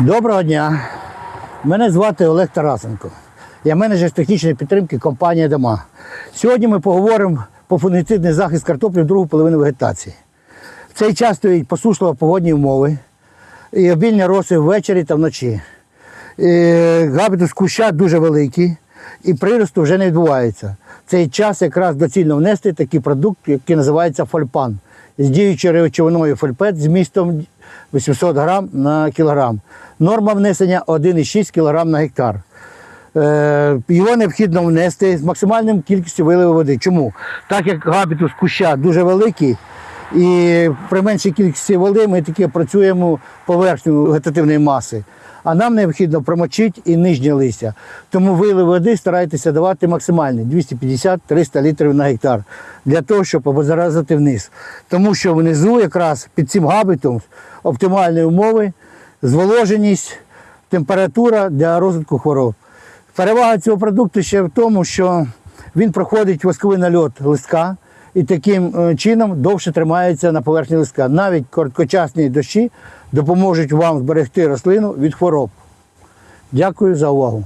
Доброго дня. Мене звати Олег Тарасенко. Я менеджер технічної підтримки компанії Дома. Сьогодні ми поговоримо про фунгіцидний захист картоплі в другу половину вегетації. В цей час стоять посушливі погодні умови і обільні роси ввечері та вночі. І Габітус куща дуже великий і приросту вже не відбувається. В цей час якраз доцільно внести такий продукт, який називається фольпан з діючою речовиною фольпет з містом 800 грам на кілограм. Норма внесення 1,6 кг на гектар. Е, Його необхідно внести з максимальним кількістю виливу води. Чому? Так як габітус куща дуже великий, і при меншій кількості води ми тільки працюємо поверхню вегетативної маси. А нам необхідно промочити і нижнє листя. Тому вилив води старайтеся давати максимальний 250-300 літрів на гектар для того, щоб обеззаразити вниз. Тому що внизу якраз під цим габітом оптимальні умови, зволоженість, температура для розвитку хвороб. Перевага цього продукту ще в тому, що він проходить восковий нальот листка і таким е, чином довше тримається на поверхні листка. Навіть короткочасні дощі допоможуть вам зберегти рослину від хвороб. Дякую за увагу.